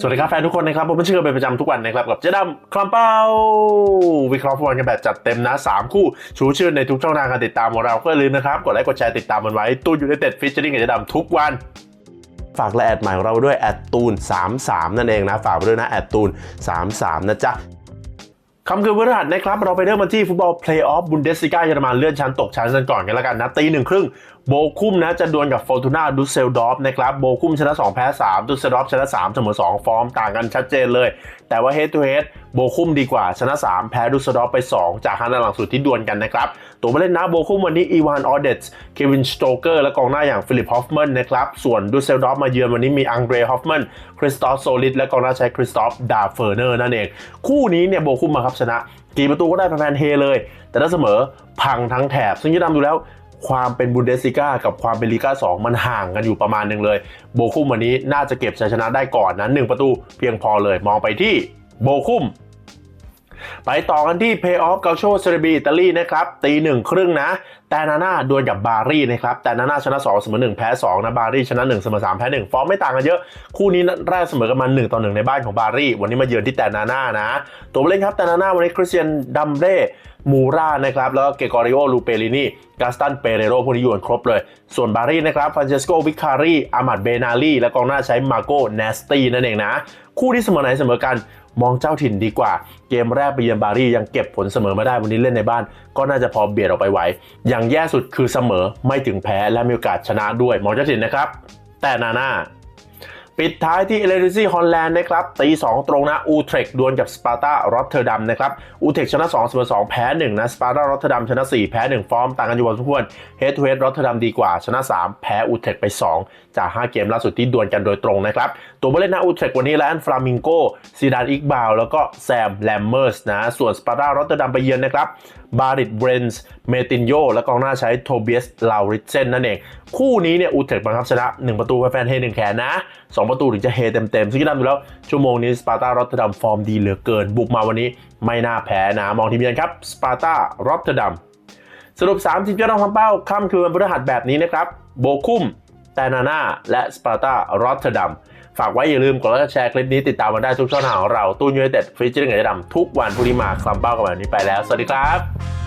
สวัสดีครับแฟนทุกคนนะครับผมเป็นเชื่อเป็นประจำทุกวันนะครับกับเจ๊ดำคลัมเป้าวิเคราะห์ฟุตบอลกันแบบจัดเต็มนะ 3 คู่ชูชื่อในทุกช่องทางการติดตามของเราก็ลืมนะครับ กดไลค์กดแชร์ติดตามมันไว้ตูนยูไนเต็ดฟิชเชอร์ริงกับเจ๊ดำทุกวันฝากและแอดใหม่ของเราด้วยแอดตูน33 นั่นเองนะ ฝากไปด้วยนะแอดตูน33 นะจ๊ะ คำคืนพฤหัสนะครับ เราไปเริ่มกันที่ฟุตบอลเพลย์ออฟบุนเดสซิก้าเยอรมันเลื่อนชั้นตกชั้นกันก่อนกันแล้วกันนะ ตีหนึ่งครึ่งโบคุมนะ จะดวลกับฟอร์ตูนาดุสเซลดอฟนะครับโบคุมชนะ 2 แพ้ 3 ดุสเซลดอฟชนะ 3 เสมอ 2 ฟอร์มต่างกันชัดเจนเลย แต่ว่าเฮดทูเฮด โบคุมดีกว่าชนะ 3 แพ้ดุสเซลดอฟไป 2 จากฮันนัดหลังสุดที่ดวลกันนะครับ ตัวผู้เล่นนะโบคุมวันนี้อีวานออเดตเควินสโตเกอร์และกองหน้าอย่างฟิลิปฮอฟแมนนะครับ ส่วนดุสเซลดอฟมาเยือนวันนี้มีอังเดรฮอฟแมนคริสตอฟโซลิดและกองหน้าใช้คริสตอฟดาเฟอร์เนอร์นั่นเอง คู่นี้เนี่ยโบคุมมาครับชนะกี่ประตูก็ได้แฟนเฮเลย แต่ถ้าเสมอพังทั้งแถบ ซึ่งจะนำดูแล้วความเป็นบุนเดสซิก้ากับความเป็นลีกา2 มันห่างกันอยู่ประมาณหนึ่งเลย โบคุมวันนี้น่าจะเก็บชัยชนะได้ก่อนนะหนึ่งประตูเพียงพอเลยมองไปที่โบคุม ไปต่อกันที่เพย์ออฟเกาโชเซเรบีอิตาลีนะครับตีหนึ่งครึ่งนะ แต่นาน่าดวลกับบารีนะครับแต่นาน่าชนะ2เสมอ1แพ้2นะบารีชนะ1เสมอ3แพ้1ฟอร์มไม่ต่างกันเยอะ คู่นี้แรกเสมอกันมา1ต่อ1ในบ้านของบารีวันนี้มาเยือนที่แต่นาน่านะ ตัวผู้เล่นครับแต่นาน่าวันนี้คริสเตียนดัมเบ้มูรานะครับแล้วก็เกกอริโอลูเปลินีกาสตันเปเรโรพวกนี้อยู่กันครบเลย ส่วนบารีนะครับฟรานเชสโกวิคารีอามัดเบนาลีและกองหน้าใช้มาโกเนสตีนั่นเองนะ คู่ที่เสมอไหนเสมอกัน มองเจ้าถิ่นดีกว่า เกมแรกไปเยือนบารียังเก็บผลเสมอมาได้วันนี้เล่นในบ้าน ก็น่าจะพอเบียดออกไปไหว อย่างแย่สุดคือเสมอไม่ถึงแพ้และมีโอกาสชนะด้วยมองเจ้าถิ่นนะครับ แต่นาน่า ปิดท้ายที่เอเลริซี่ฮอลแลนด์นะครับตี2ตรงนะอูเทรกดวลกับสปาร์ตารอตเทอร์ดัมนะครับอูเทรกชนะ2เสมอ2แพ้1นะสปาร์ตารอตเทอร์ดัมชนะ4แพ้1ฟอร์มต่างกันอยู่พอสมควรเฮดทูเฮดรอตเทอร์ดัมดีกว่าชนะ 3 แพ้อูเทรกไป 2 จาก 5 เกมล่าสุดที่ดวลกันโดยตรงนะครับตัวผู้เล่นนะอูเทรกวันนี้แลนฟลามิงโกซีดานอิกบาวแล้วก็แซมแลมเมอร์สนะส่วนสปาร์ตารอตเทอร์ดัมไปเยือนนะครับ บาริตเบรนส์เมตินโยและกองหน้าใช้โทเบียสลาวริเซนนั่นเอง คู่นี้เนี่ยอูเทคบังคับชนะ 1 ประตูแฟนเฮหนึ่งแขนนะ 2 ประตูถึงจะเฮเต็มๆซึ่งที่นั่นดูแล้ว ชั่วโมงนี้สปาร์ตารอตเตอร์ดัมฟอร์มดีเหลือเกิน บุกมาวันนี้ไม่น่าแพ้นะมองทีมเยือนครับสปาร์ตารอตเตอร์ดัมสรุป3ทีมยอดรองคำเป้าค่ำคืนวันพฤหัสแบบนี้นะครับโบคุมแตนาน่าและสปาร์ตารอตเตอร์ดัม ฝากไว้อย่าลืมกดไลค์แชร์คลิปนี้ติดตามมาได้ทุกช่องทางของเราตู้ยูไนเต็ดฟิชเชอร์เงินดำทุกวันพรุ่งนี้มาคลัมเป้ากันแบบนี้ไปแล้ว สวัสดีครับ